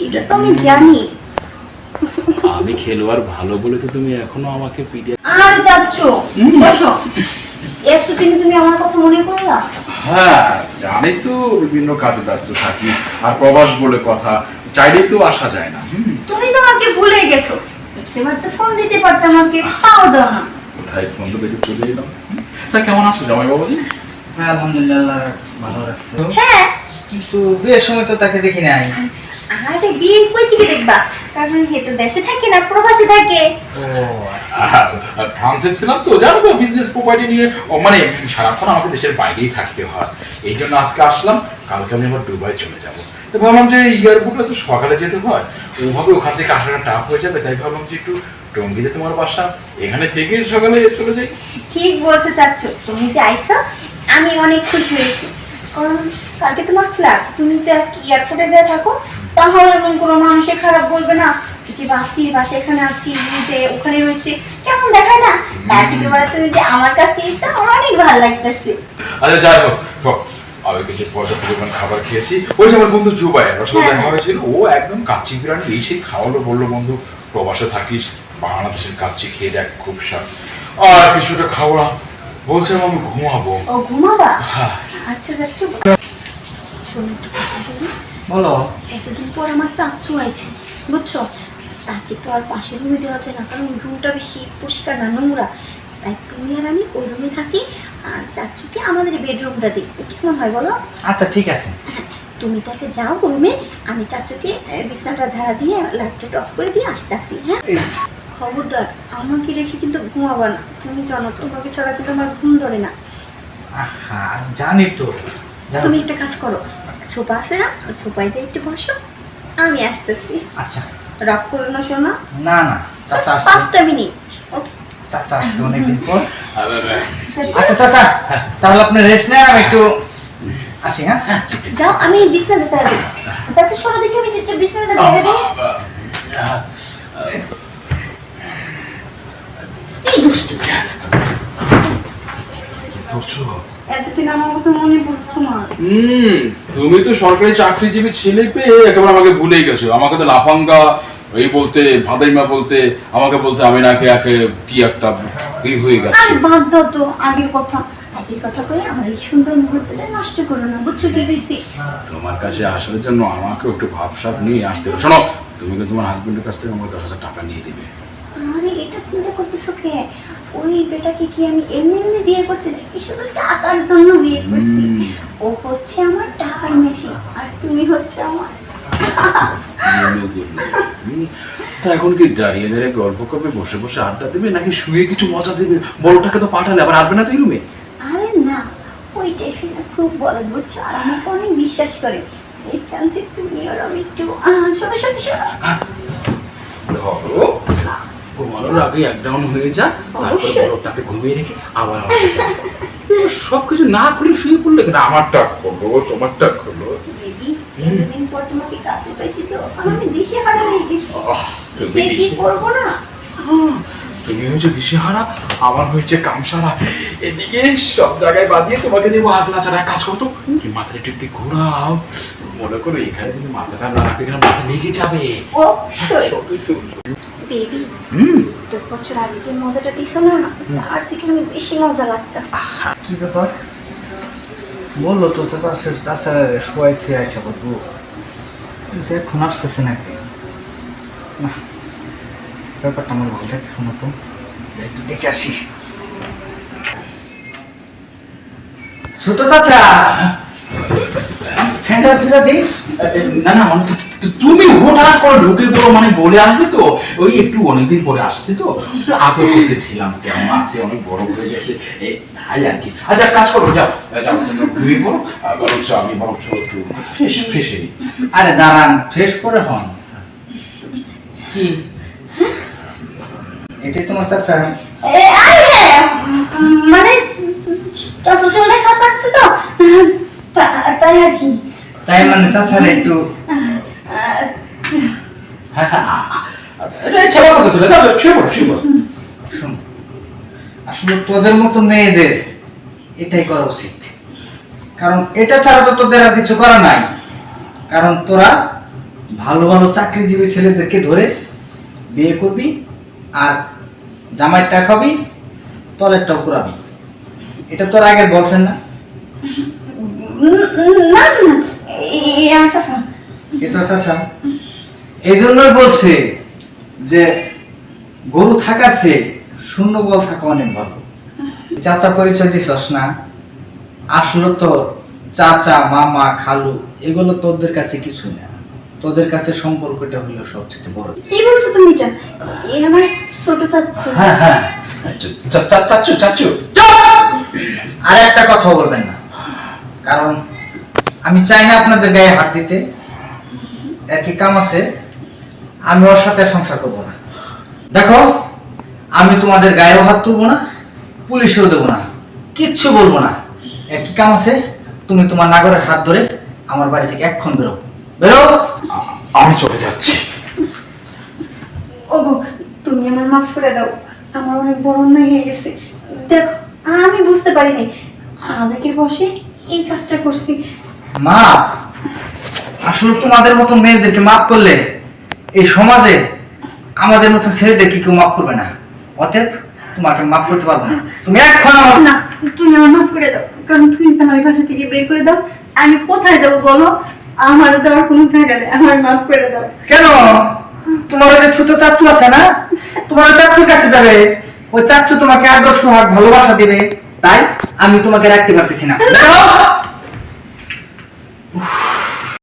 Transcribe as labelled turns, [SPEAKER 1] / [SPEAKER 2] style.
[SPEAKER 1] সেটা তো আমি জানি।
[SPEAKER 2] আমি খেলোয়াড় ভালো বলে তো তুমি এখনও আমাকে পিটে
[SPEAKER 1] আর যাচ্ছ? বসো। এতদিন তুমি আমার কথা মনে করলা?
[SPEAKER 2] হ্যাঁ জানিস তো বিভিন্ন কাজে ব্যস্ত থাকি আর প্রবাস বলে কথা চাইলেই তো আসা যায় না।
[SPEAKER 1] তুমি তো আমাকে ভুলে গেছো। এবার তো ফোন দিতে পারতাম আমাকে তাও দাও না।
[SPEAKER 2] কোথায় বন্ধু দেখে চলে এলাম। তা কেমন আছো জামাই বাবাজি
[SPEAKER 3] হ্যাঁ আলহামদুলিল্লাহ ভালো রাখছে
[SPEAKER 1] হ্যাঁ।
[SPEAKER 3] কিন্তু বিয়ের সময় তো তাকে দেখি নাই।
[SPEAKER 1] আরে বিয়ে কই থেকে দেখবা? কারণ হে তো দেশে থাকে না প্রবাসে থাকে।
[SPEAKER 3] ও
[SPEAKER 2] ফ্রান্সে ছিলাম তো জানো তো বিজনেস প্রোপার্টি নিয়ে। মানে সারাক্ষণ আমাকে দেশের বাইরেই থাকতে হয়। এই জন্য আজকে আসলাম কালকে আমি আবার দুবাই চলে যাব। তো ভাবলাম যে এয়ারপোর্টে তো সকালে যেতে হয়। ওভাবে ওখান থেকে আসাটা টাফ হয়ে যাবে তাই ভাবলাম যে একটু টঙ্গিতে তোমার বাসা এখানে থেকে সকালে চলে যাই।
[SPEAKER 1] ঠিক বলতে চাচ্ছ তুমি যে আইসো আমি অনেক খুশি হয়েছি। কারণ কালকে তোমার ফ্ল্যাট তুমি তো আজকে এয়ারপোর্টে যা থাকো তাহলে এমন কোনো মানুষে খারাপ বলবে না যে বাস্তির বাসা এখানে আছি যে ওখানে রয়েছে। কেমন দেখায় না? তার থেকে বলে তুমি যে আমার কাছে এসে আমার অনেক ভালো লাগতেছে।
[SPEAKER 2] আচ্ছা যাই হোক আমি কিছু পর্যাপ্ত পরিমাণ খাবার খেয়েছি ওই যে আমার বন্ধু জুবাই ওর সাথে
[SPEAKER 1] হ্যাঁ।
[SPEAKER 2] দেখা হয়েছিল ও একদম কাচ্চি বিরিয়ানি এই সেই খাওয়ালো বলল বন্ধু প্রবাসে থাকিস বাংলাদেশের কাচ্চি খেয়ে দেখ খুব স্বাদ। আর কিছুটা খাওয়া বলছিলাম আমি ঘুমাবো।
[SPEAKER 1] ও ঘুমাবা?
[SPEAKER 2] হ্যাঁ।
[SPEAKER 1] আচ্ছা যাচ্ছ। শোনো বলি। এতদিন পর আমার চাচ্ছু আছে বুঝছ? তাকে তো আর পাশের রুমে দেওয়া যায় না কারণ রুমটা বেশি পরিষ্কার না নোংরা। তাই তুমি আর আমি ওই রুমে থাকি আর চাচ্ছুকে আমাদের বেডরুমটা দিই। কেমন হয় বলো?
[SPEAKER 3] আচ্ছা ঠিক আছে।
[SPEAKER 1] তুমি তাকে যাও রুমে আমি চাচুকে বিছানাটা ঝাড়া দিয়ে লাইটটা অফ করে দিয়ে আসতে আসি হ্যাঁ খবরদার আমাকে রেখে কিন্তু ঘুমাবা না। তুমি জানো তোমাকে ছাড়া কিন্তু আমার ঘুম ধরে না।
[SPEAKER 3] জানি তো।
[SPEAKER 1] তুমি একটা কাজ করো ছোপা আছে না? সোপায় যে একটু বসো। আমি আসতেছি।
[SPEAKER 3] আচ্ছা।
[SPEAKER 1] রাগ করো না শোনা
[SPEAKER 3] না না চাচা আসছে।
[SPEAKER 1] পাঁচটা মিনিট। ওকে
[SPEAKER 3] চাচা আসছে অনেকদিন পর।
[SPEAKER 1] আচ্ছা
[SPEAKER 3] আচ্ছা চাচা তাহলে আপনি রেস্ট নেন আমি একটু আসি হ্যাঁ?
[SPEAKER 1] যাও আমি বিছানাতে দিই। যাতে সরো দেখে আমি একটু বিছানাতে বাইরে দিই এই দুষ্টু।
[SPEAKER 2] করছ?
[SPEAKER 1] এতদিন আমার কথা মনে পড়তো তোমার।
[SPEAKER 2] হুম তুমি তো সরকারি চাকরিজীবী ছেলে পেয়ে একেবারে আমাকে ভুলেই গেছো। আমাকে তো লাফাঙ্গা এই বলতে ভাদাইমা বলতে আমাকে বলতে আমি নাকি একে কি একটা কি হয়ে
[SPEAKER 1] আর বাদ দাও তো আগের কথা। আগের কথা করে আমার এই সুন্দর মুহূর্তটা নষ্ট করো না বুঝছ কি হয়েছে
[SPEAKER 2] তোমার কাছে আসার জন্য আমাকে একটু ভাবসাব নিয়ে আসতে হবে। শোনো তুমি কি তোমার হাজবেন্ডের কাছ থেকে আমাকে দশ হাজার টাকা নিয়ে দিবে।
[SPEAKER 1] আরে এটা চিন্তা করতেছো কে? ওই বেটাকে কি আমি এমনি এমনি বিয়ে করছি? নাকি শুধু টাকার জন্য বিয়ে করছি? ও হচ্ছে আমার টাকার মেশিন আর তুমি হচ্ছে আমার।
[SPEAKER 2] তা এখন কি দাঁড়িয়ে দাঁড়িয়ে গল্প করবে বসে বসে আড্ডা দেবে নাকি শুয়ে কিছু মজা দেবে? বড়টাকে তো পাঠালে আবার আসবে না তুই রুমে?
[SPEAKER 1] আরে না ওই টেফিনা খুব বলে বুঝছ আর আমাকে অনেক বিশ্বাস করে। এই চান্সে তুমি আর আমি একটু শোনো শোনো শোনো।
[SPEAKER 2] ধরো ঘুমানোর আগে এক ডাউন হয়ে যা তারপরে। বড়টাকে ঘুমিয়ে রেখে আবার আমার কাছে সব কিছু না করে শুয়ে পড়লে কেন? আমারটা করল তোমারটা করল।
[SPEAKER 1] বেবি এতদিন পর তোমাকে কাছে পাইছি তো আমি দিশে হারা হয়ে গেছি।
[SPEAKER 2] তুমি
[SPEAKER 1] কি করব না?
[SPEAKER 2] তুমি হয়েছে দিশেহারা আমার হয়েছে কামসারা। এদিকে সব জায়গায় বাদিয়ে তোমাকে দেবো আগলা ছাড়া কাজ করতো। তুমি মাথাটা একটু ঘোরাও। মনে করো এখানে যদি মাথাটা না রাখো এখানে মাথা লেগে যাবে।
[SPEAKER 1] বেবি
[SPEAKER 2] হুম।
[SPEAKER 1] দু বছর আগে যে মজাটা দিছো না তার থেকে আমি বেশি মজা লাগতেছে।
[SPEAKER 3] কি ব্যাপার? বলল তো চাচা চাচা শোয়াই খেয়ে আসে বলব কিন্তু এখন আসতেছে নাকি? না ব্যাপারটা আমার ভালো লাগতেছে না তো। একটু দেখে আসি। ছোট চাচা! ফ্যানটা তুলে দিই।
[SPEAKER 2] এ, এ, না না মানে তুমি হঠাৎ করে ঢুকে পড়ো মানে বলে আসবে তো? ওই একটু অনেকদিন পরে আসছে তো? একটু আদর করতেছিলাম কেমন আছে অনেক বড় হয়ে গেছে। তাই আর কি। আচ্ছা কাজ করো যাও। যাও তোমরা ঘুমিয়ে পড়ো বরঞ্চ আমি বরঞ্চ একটু ফ্রেশ ফ্রেশ হই।
[SPEAKER 3] আরে দাঁড়ান ফ্রেশ করে হন। কি? এটাই তোমার চাচা।
[SPEAKER 1] হ্যাঁ, মানে সঙ্গে খারাপ পাচ্ছে তো তা- তাই আর কি
[SPEAKER 3] তাই মানে চাচার একটু আসলে তোদের মতো মেয়েদের এটাই করা উচিত। কারণ এটা ছাড়া তো তোদের আর কিছু করা নাই। কারণ তোরা ভালো ভালো চাকরিজীবী ছেলেদেরকে ধরে বিয়ে করবি আর জামাইটা খাবি তলেরটাও করাবি এটা তোর আগের বয়ফ্রেন্ড না
[SPEAKER 1] না।
[SPEAKER 3] এ চাচা। এই জন্যই বলছে যে গরু থাকার চেয়ে শূন্য বল থাকা অনেক ভালো। চাচা পরিচয় দিছস না? আসলে তো চাচা মামা খালু এগুলো তোদের কাছে কিছু না। তোদের কাছে সম্পর্কটা হলো সবচেয়ে বড়।
[SPEAKER 1] কি বলছো তুমি এটা? এই আমার ছোট চাচ্ছ
[SPEAKER 3] হ্যাঁ হ্যাঁ। চা- চা- চাচ্চু চাচ্চু আর একটা কথা বলবেন না। কারণ আমি চাই না আপনাদের গায়ে হাত দিতে। একই কাম আছে। আমি ওর সাথে সংসার করব না। দেখো আমি তোমাদের গায়েও হাত তুলবো না পুলিশেও দেবো না কিচ্ছু বলব না। একই কাম আছে তুমি তোমার নাগরের হাত ধরে আমার বাড়ি থেকে এক্ষণ বেরো। বেরো?
[SPEAKER 2] আমি চলে যাচ্ছি।
[SPEAKER 1] ওগো তুমি আমার মাফ করে দাও। আমার অনেক বড় অন্যায় হয়ে গেছে। দেখো আমি বুঝতে পারিনি। আবেগের বসে এই কাজটা করছি?
[SPEAKER 3] মা আসলে তোমাদের মতো মেয়েদেরকে মাফ করলে এই সমাজে আমাদের মতো ছেলেদেরকে কেউ মাফ করবে না? অতএব তোমাকে মাফ করতে পারব না। তুমি এখন আমার
[SPEAKER 1] না তুমি আমার মাফ করে দাও। কারণ তুমি তো আমার বাসা থেকে বের করে দাও। আমি কোথায় যাব বলো? আমার যাওয়ার কোনো জায়গা নেই। আমার মাফ করে দাও।
[SPEAKER 3] কেন? তোমার ওই যে ছোট চাচ্চু আছে না? তোমার ওই চাচ্চুর কাছে যাবে। ওই চাচ্চু তোমাকে আদর্শ হাত ভালোবাসা দিবে। তাই আমি তোমাকে রাখতে পারতেছি না! Oof.